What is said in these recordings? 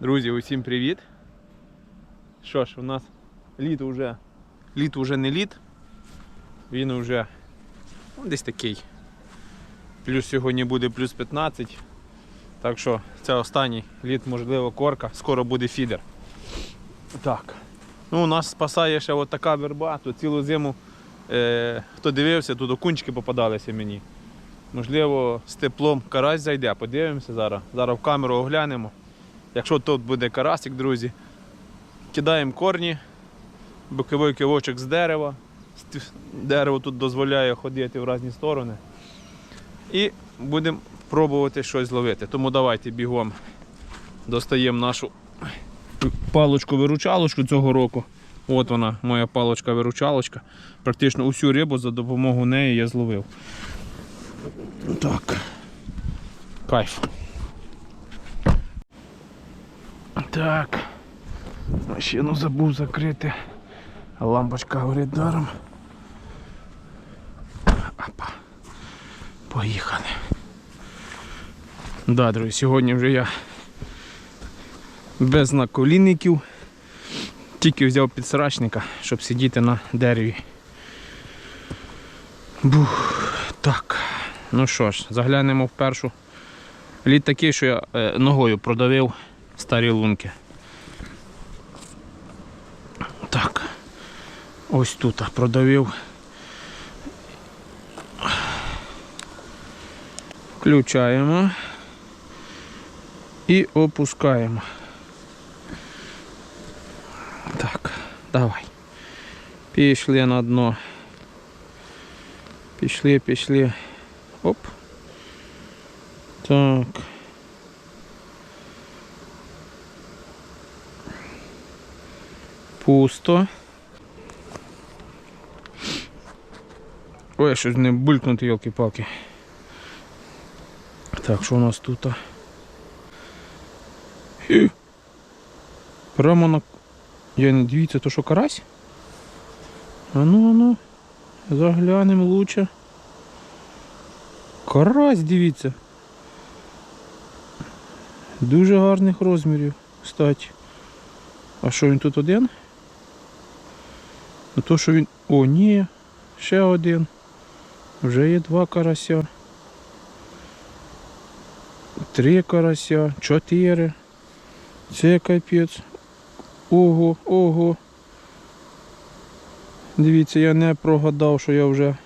Друзі, усім привіт. Що ж, у нас літ уже. Літ уже не літ. Він уже ну, десь такий. Плюс сьогодні буде плюс 15. Так що це останній літ, можливо, корка, скоро буде фідер. Так. Ну, у нас спасає ще от така верба, тут цілу зиму. Е, хто дивився, тут окунчики попадалися мені. Можливо, з теплом карась зайде, подивимося зараз. Зараз в камеру оглянемо. Якщо тут буде карасик, друзі, кидаємо корні, боковий кивочок з дерева. Дерево тут дозволяє ходити в різні сторони. І будемо пробувати щось зловити. Тому давайте бігом достаємо нашу палочку-виручалочку цього року. От вона, моя палочка-виручалочка. Практично усю рибу за допомогою неї я зловив. Так. Кайф. Так. Машину забув закрити. Лампочка горить даром. Апа. Поїхали. Да, друзі, сьогодні вже я без наколінників. Тільки взяв підсрачника, щоб сидіти на дереві. Бух. Так. Ну що ж, заглянемо в першу. Лід такий, що я е, ногою продавив старі лунки. Так. Ось тут продавив. Включаємо і опускаємо. Так, давай. Пішли на дно. Пішли, пішли. Оп. Так. Пусто. Ой, щось не булькнути, йолки-палки. Так, що у нас тут? Хі. Прямо на... Я не дивіться, то що карась? А ну, а ну. Заглянемо лучше. Карась, дивіться. Дуже гарних розмірів, кстати. А що він тут один? Ну то, що він... О, ні, ще один. Вже є два карася. Три карася, чотири. Це капець. Ого, ого. Дивіться, я не прогадав, що я вже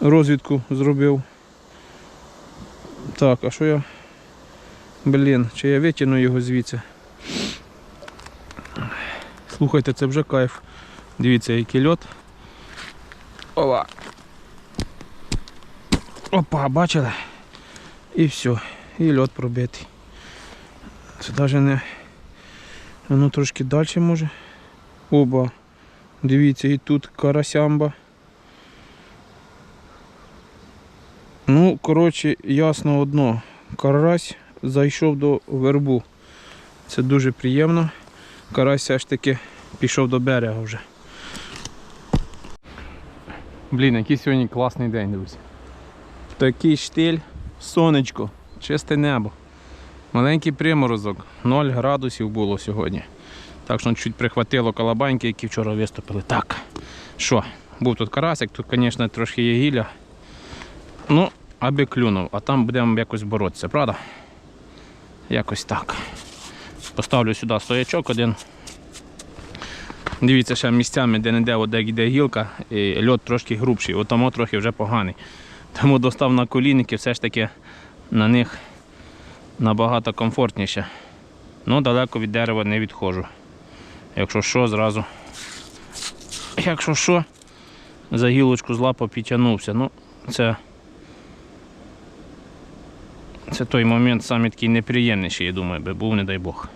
розвідку зробив. Так, а що я... Блін, чи я витягну його звідси? Слухайте, це вже кайф. Дивіться, який льот. Ова. Опа, бачили? І все. І льот пробитий. Це навіть не... Воно трошки далі може. Оба. Дивіться, і тут карасямба. Ну, коротше, ясно одно. Карась зайшов до вербу. Це дуже приємно. Карась все ж таки пішов до берега вже. Блін, який сьогодні класний день, друзі. Такий штиль, сонечко, чисте небо. Маленький приморозок, 0 градусів було сьогодні. Так що чуть прихватило калабаньки, які вчора виступили. Так, що, був тут карасик, тут, звісно, трошки є гілля. Ну, аби клюнув, а там будемо якось боротися, правда? Якось так. Поставлю сюди стоячок один. Дивіться, ще місцями, де не де, де йде гілка, і льот трошки грубший, отамо трохи вже поганий. Тому достав на колінники, все ж таки на них набагато комфортніше. Ну, далеко від дерева не відходжу. Якщо що, зразу. Якщо що, за гілочку з лапа підтягнувся. Ну, це. Це той момент саме такий неприємніший, я думаю, би був, не дай Бог.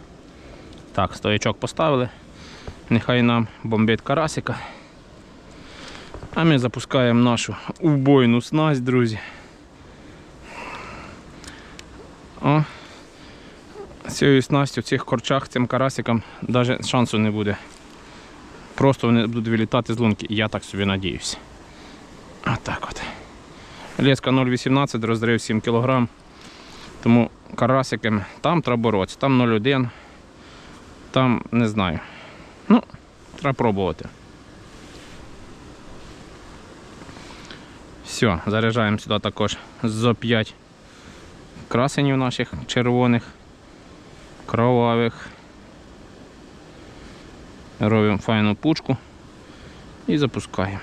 Так, стоячок поставили. Нехай нам бомбить карасика. А ми запускаємо нашу убойну снасть, друзі. О, цією снастю в цих корчах, цим карасикам навіть шансу не буде. Просто вони будуть вилітати з лунки, я так собі надіюся. Отак от. Леска 0,18, розрив 7 кг. Тому карасиками. Там треба боротися, там 0,1, там не знаю. Ну, треба пробувати. Все, заряджаємо сюди також зо 5 красенів наших червоних, кровавих. Робимо файну пучку і запускаємо.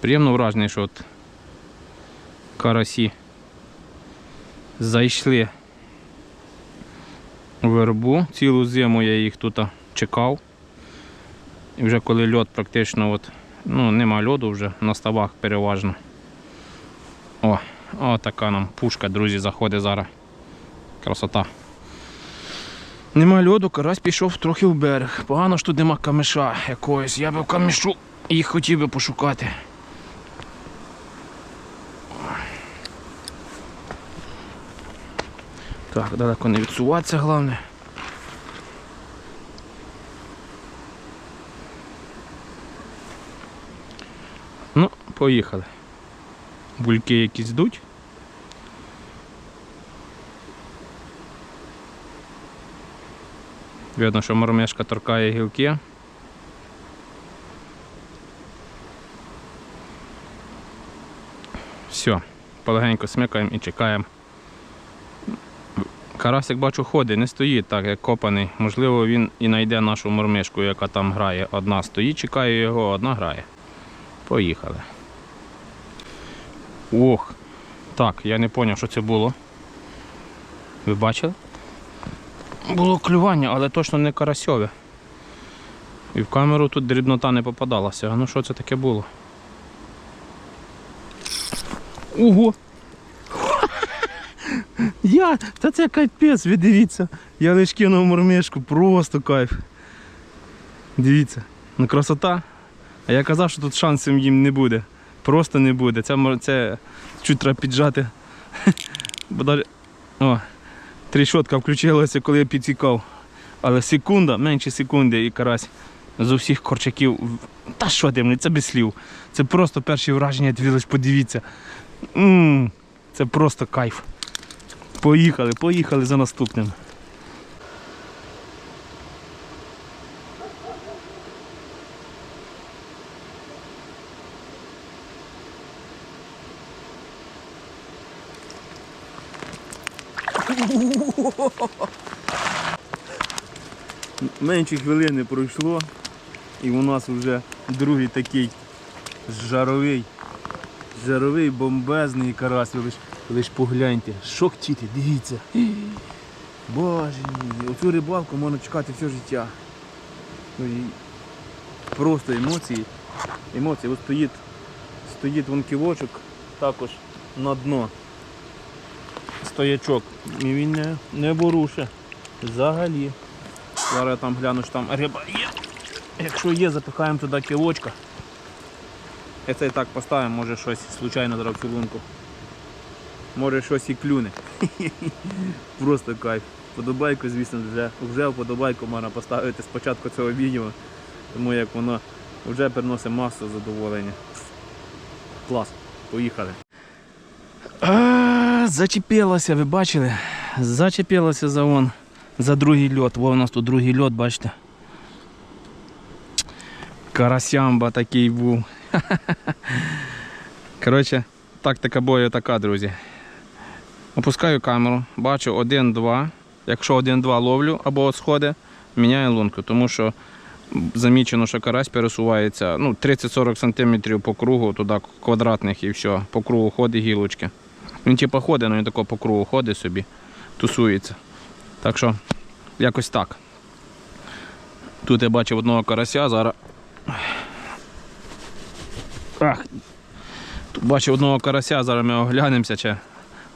Приємно вражений, що от карасі зайшли вербу. Цілу зиму я їх тут чекав. І вже коли льот практично от, ну, нема льоду вже на ставах переважно. О, о, така нам пушка, друзі, заходить зараз. Красота. Нема льоду, карась пішов трохи в берег. Погано що тут нема камиша якогось. Я би в камишу їх хотів би пошукати. Так, далеко не відсуватися, головне. Ну, поїхали. Бульки якісь йдуть. Видно, що мормишка торкає гілки. Все, полегенько смикаємо і чекаємо. Карасик бачу ходить, не стоїть так, як копаний. Можливо, він і знайде нашу мормишку, яка там грає. Одна стоїть, чекає його, одна грає. Поїхали. Ох. Так, я не зрозумів, що це було. Ви бачили? Було клювання, але точно не карасьове. І в камеру тут дрібнота не попадалася. Ну що це таке було? Ого! Я, та це капець, ви дивіться. Я лиш кинув мормишку, просто кайф. Дивіться, ну красота. А я казав, що тут шансів їм не буде. Просто не буде. Це, це чуть треба піджати. Бо далі... О, трішотка включилася, коли я підсікав. Але секунда, менше секунди і карась з усіх корчаків. Та що дивний, це без слів. Це просто перші враження, дві лиш подивіться. м це просто кайф. Поїхали, поїхали за наступним. Менше хвилини пройшло, і у нас вже другий такий жаровий, жаровий бомбезний карась. Лиш, погляньте. Що хотіти, дивіться. Боже мій, оцю рибалку можна чекати все життя. Ну, і Просто емоції. Емоції. Ось стоїть, стоїть вон ківочок також на дно. Стоячок. І він не, не воруше. Взагалі. Зараз я там гляну, що там риба є. Якщо є, запихаємо туди кілочка. Я це і так поставимо, може щось случайно зараз лунку. Може щось і клюне. Просто кайф. Подобайку, звісно, вже, вже вподобайку можна поставити з початку цього відео, тому як воно вже приносить масу задоволення. Клас, поїхали. А, зачепилося, ви бачили? Зачепилося за вон, за другий льот. Во у нас тут другий льот, бачите. Карасямба такий був. Коротше, тактика бою така, друзі. Опускаю камеру, бачу 1-2. Якщо 1-2 ловлю або сходи, міняю лунку, тому що замічено, що карась пересувається ну, 30-40 см по кругу, туди квадратних і все, по кругу ходить гілочки. Він типу ходить, але він тако по кругу ходить собі, тусується. Так що, якось так. Тут я бачив одного карася, зараз. Ах. Тут бачив одного карася, зараз ми оглянемося, чи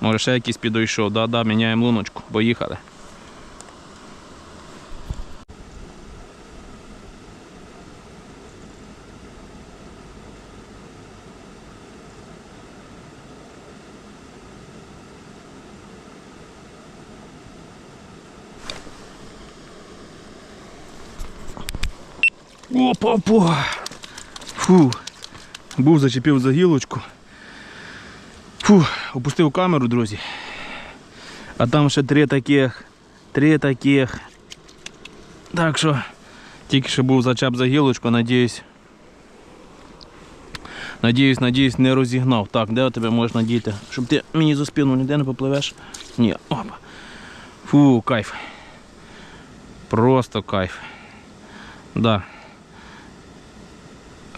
може ще якийсь підійшов. Да-да, міняємо луночку, поїхали. Опа-опа! Фу. Був зачепив за гілочку. Фух, опустив камеру, друзі. А там ще три таких. Три таких. Так що тільки що був зачеп за гілочку, надіюсь. Надіюсь, надіюсь, не розігнав. Так, де тебе можна діти? Щоб ти мені за спину ніде не попливеш? Ні, опа. Фу, кайф. Просто кайф. Да.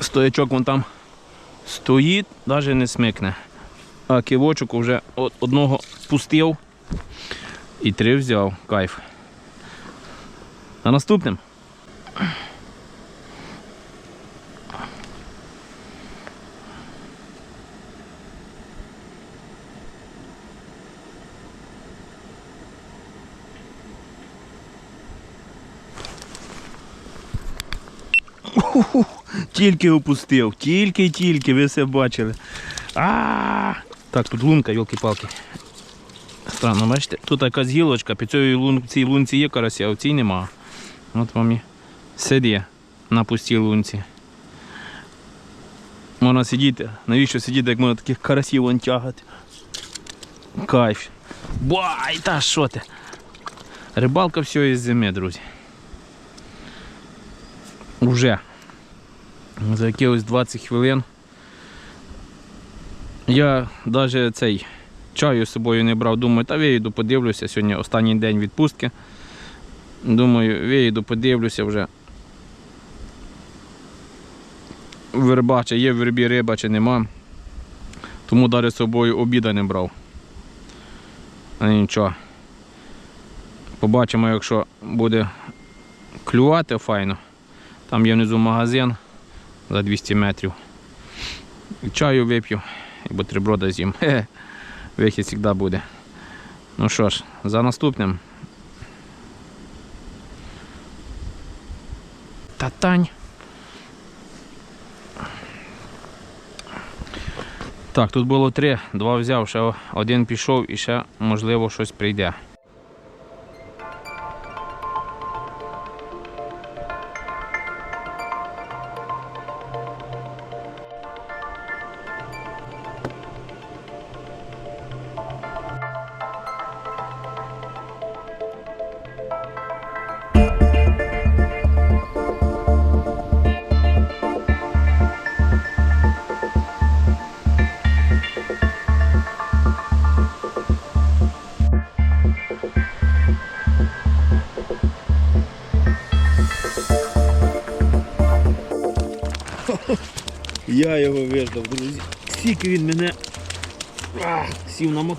Стоячок вон там стоїть, навіть не смикне. А кивочок вже одного пустив і три взяв. Кайф. А наступним. Тільки опустив, тільки-тільки, ви все бачили. А, Так, тут лунка, йолки-палки. Странно, бачите? Тут якась гілочка, під цією лун... цій лунці є карася, а в цій нема. От вам і сидє на пустій лунці. Можна сидіти. Навіщо сидіти, як можна таких карасів вон тягати? Кайф. Бай, та що ти? Рибалка все із зими, друзі. Уже. За якихось 20 хвилин. Я навіть цей чаю з собою не брав. Думаю, та виїду, подивлюся. Сьогодні останній день відпустки. Думаю, виїду, подивлюся вже. Верба, чи є в вербі риба, чи нема. Тому навіть з собою обіда не брав. А нічого. Побачимо, якщо буде клювати файно. Там є внизу магазин за 200 метрів. Чаю вип'ю і бутерброда з'їм. Вихід завжди буде. Ну що ж, за наступним. Татань. Так, тут було три, два взяв, ще один пішов і ще можливо щось прийде.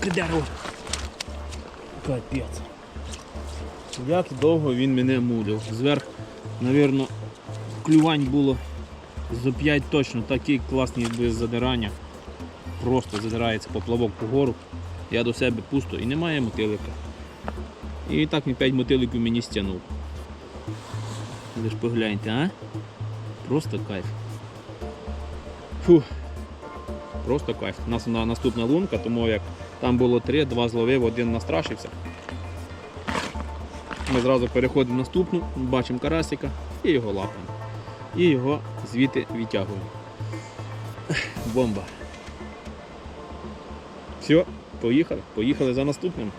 На дерево. Капець. Як довго він мене мудив. Зверх, мабуть, клювань було за 5 точно, такі класні без задирання. Просто задирається поплавок по гору. Я до себе пусто і немає мотилика. І так він 5 мотиликів мені стягнув. Ви ж погляньте, а? Просто кайф. Фух. Просто кайф. У нас на наступна лунка, тому як там було три, два зловив, один настрашився. Ми зразу переходимо в наступну, бачимо карасика і його лапаємо. І його звідти відтягуємо. Бомба. Все, поїхали. Поїхали за наступним.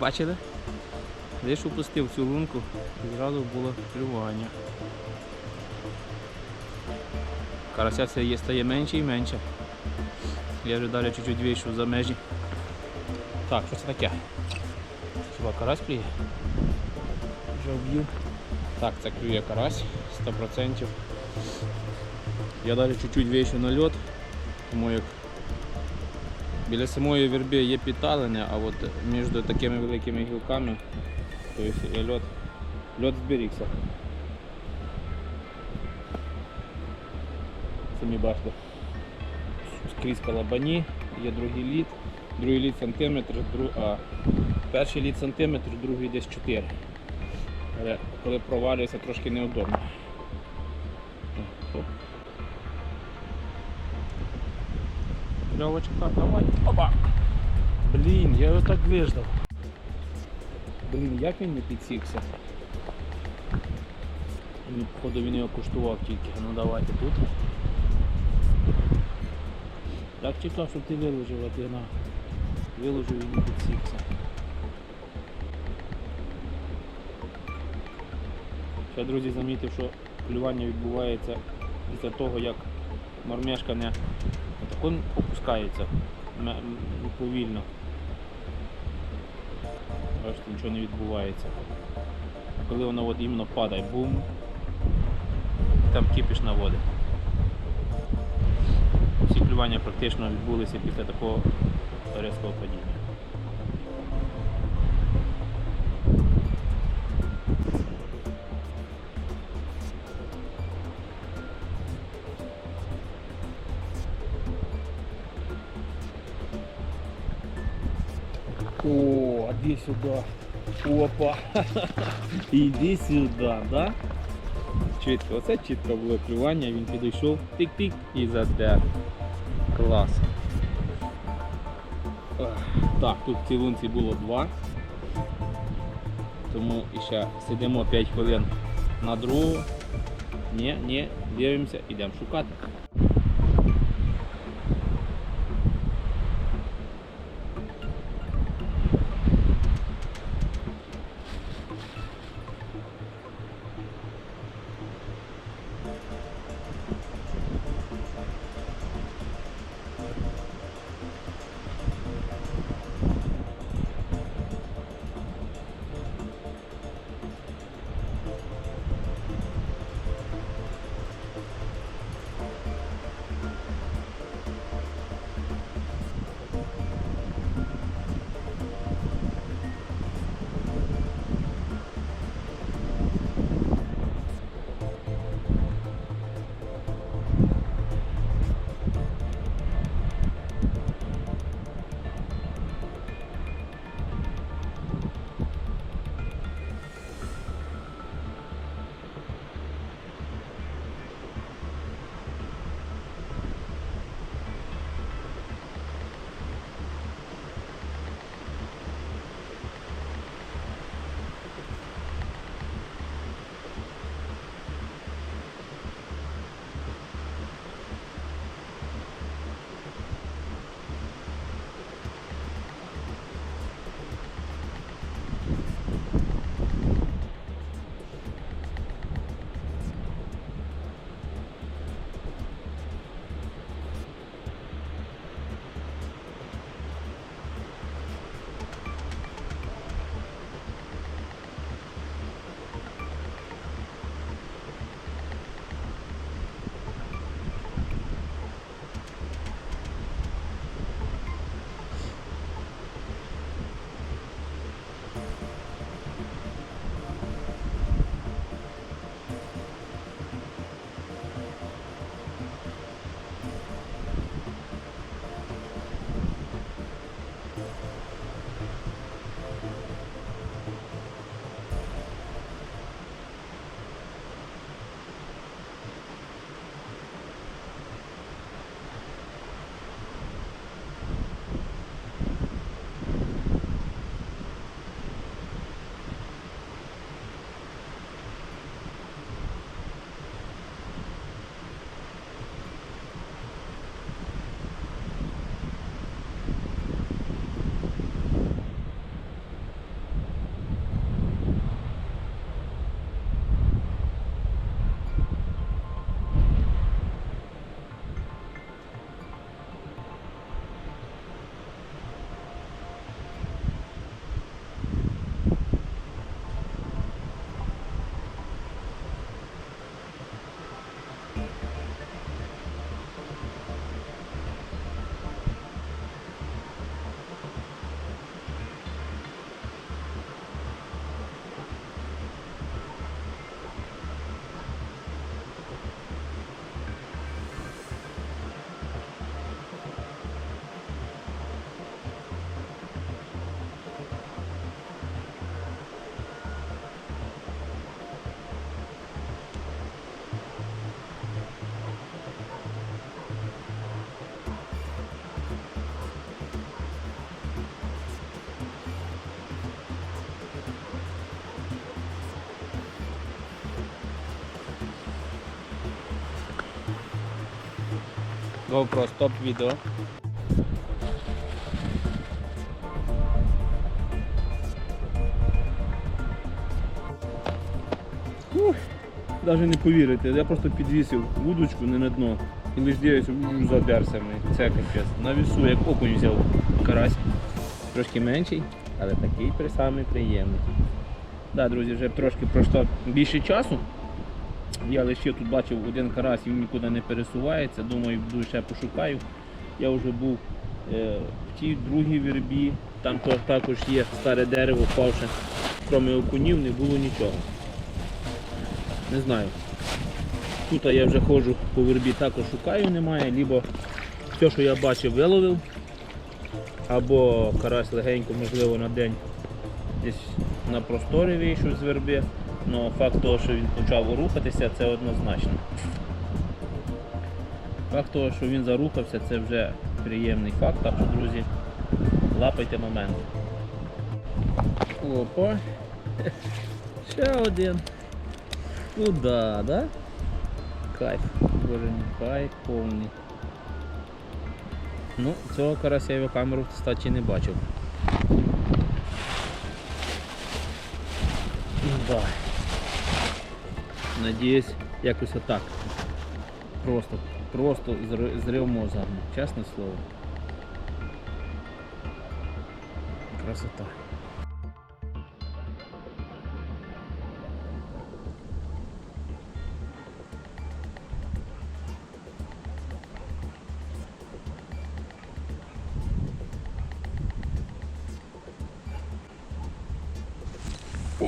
Бачили? Лиш опустив цю лунку і зразу було клювання. Карася все є, стає менше і менше. Я вже далі чуть-чуть вийшов за межі. Так, що це таке? Хіба карась клює? Вже вб'ю. Так, це клює карась 100%. Я далі чуть-чуть вийшов на льот, тому як Біля самої верби є підталини, а от між такими великими гілками тобто льот, льот зберігся. Самі бачите. Скрізь калабані, є другий лід, другий лід сантиметр, друг, а перший лід сантиметр, другий десь 4. Але коли провалюється трошки неудобно. Стоп. Давай. Опа! Блін, я його так виждав. Блін, як він не підсікся? Походу, він його куштував тільки. Ну давайте тут. Так чекав, щоб ти виложив, а ти на виложив і не підсікся. Ще, друзі, замітив, що клювання відбувається після того, як мормешка не отако опускається повільно. Бачите, нічого не відбувається. А коли воно от іменно падає, бум, там кипіш на води. Всі клювання практично відбулися після такого різкого падіння. Сюда. Опа. Іди сюди, да? Чітко, оце чітко було клювання, він підійшов, тик-тик і задер. Клас. Так, тут в цій лунці було два. Тому ще сидимо 5 хвилин на другу. Ні, ні, дивимося, йдемо шукати. GoPro стоп відео. Навіть не повірите, я просто підвісив вудочку не на дно і лиш дивлюся, задерся мене. Це капець. На вісу, як окунь взяв карась. Трошки менший, але такий при самий приємний. Да, друзі, вже трошки пройшло більше часу. Я лише тут бачив один карась, він нікуди не пересувається. Думаю, буду ще пошукаю. Я вже був е, в тій другій вербі, там також є старе дерево, впавше. Кроме окунів не було нічого. Не знаю. Тут я вже ходжу по вербі, також шукаю, немає, либо все, що я бачив, виловив, або карась легенько, можливо, на день десь на просторі вийшов з верби. Але факт того, що він почав рухатися, це однозначно. Факт того, що він зарухався, це вже приємний факт, так що, друзі, лапайте момент. Опа. Ще один. Куда, да? Кайф. Боже мій, кайф повний. Ну, цього карася я в камеру, кстати, не бачив. Да. Надіюсь, якось отак. Просто, просто зривмо зрив мозга, чесне слово. Красота.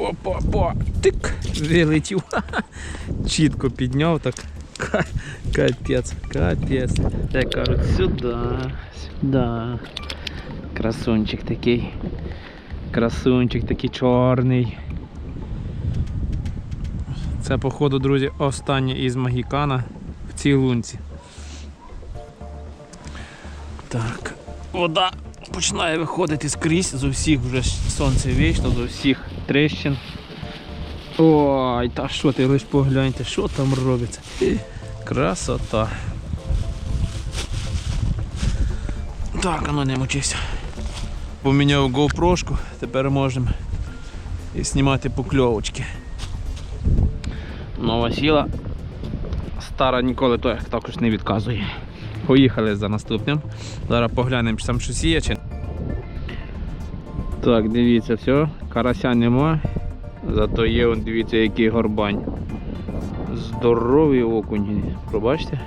Опа-па, тик, вилетів. Чітко підняв так. Ка- Капець, капець. Як кажуть, сюди, сюди. Красунчик такий. Красунчик такий чорний. Це, походу, друзі, останнє із Магікана в цій лунці. Так, вода починає виходити скрізь, з усіх вже сонце вийшло, з усіх тріщин. Ой, та що ти лиш погляньте, що там робиться. Красота. Так, а ну не мучися. Поміняв GoPro, тепер можемо і знімати покльовочки. Нова сіла. Стара ніколи то також не відказує. Поїхали за наступним. Зараз поглянемо, чи там щось є. Чи... Так, дивіться, все, карася нема. Зато є, он, дивіться, який горбань. Здоровий окунь. Пробачте.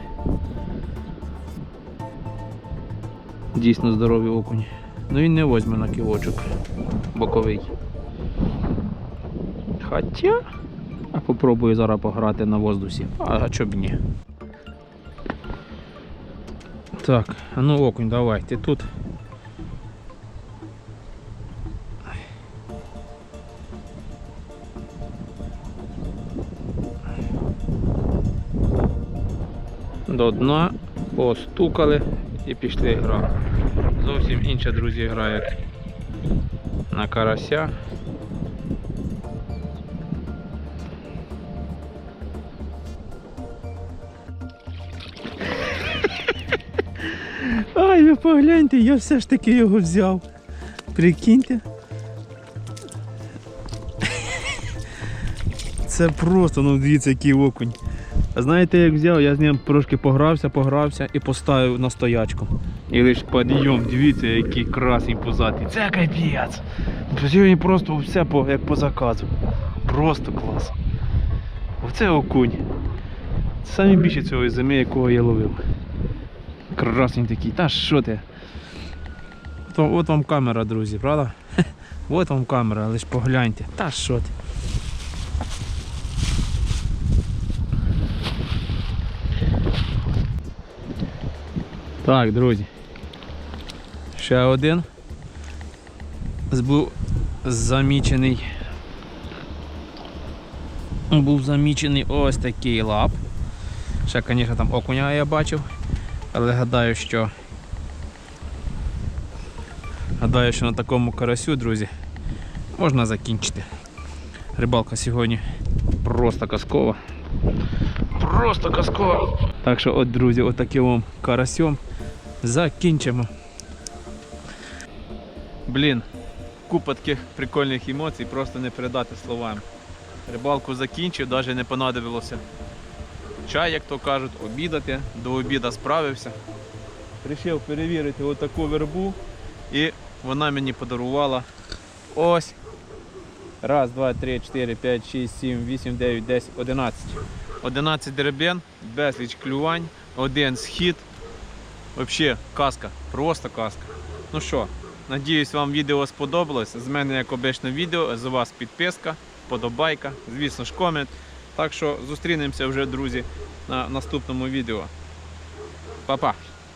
Дійсно здоровий окунь. Ну він не возьме на ківочок. Боковий. Хоча. А попробую зараз пограти на воздусі. А, а чоб ні. Так, а ну окунь, давай, ти тут. До дна постукали і пішли гра. Зовсім інша, друзі, гра як на карася. Ай, ви погляньте, я все ж таки його взяв. Прикиньте. Це просто, ну дивіться, який окунь. Знаєте, як взяв, я з ним трошки погрався, погрався і поставив на стоячку. І лише підйом, дивіться, який красний пузатий. Це капець. Сьогодні просто все по, як по заказу. Просто клас. Оце окунь. Це найбільше цього зими, якого я ловив. Красний такий. Та що ти? От, вам- от вам камера, друзі, правда? От вам камера, лиш погляньте. Та що ти? Так, друзі. Ще один. Був замічений. Був замічений ось такий лап. Ще, звісно, там окуня я бачив, але гадаю, що гадаю, що на такому карасю, друзі, можна закінчити. Рибалка сьогодні просто казкова. Просто казково. Так що, от, друзі, отаким вам карасьом закінчимо. Блін, купа таких прикольних емоцій, просто не передати словами. Рибалку закінчив, навіть не понадобилося чай, як то кажуть, обідати. До обіда справився. Рішив перевірити отаку вербу і вона мені подарувала ось. Раз, два, три, чотири, п'ять, шість, сім, вісім, дев'ять, десять, одинадцять. Одинадцять деребен, безліч клювань, один схід. Взагалі, казка, просто казка. Ну що, надіюсь, вам відео сподобалось. З мене, як обично, відео, з вас підписка, подобайка, звісно ж, комент. Так що зустрінемося вже, друзі, на наступному відео. Па-па!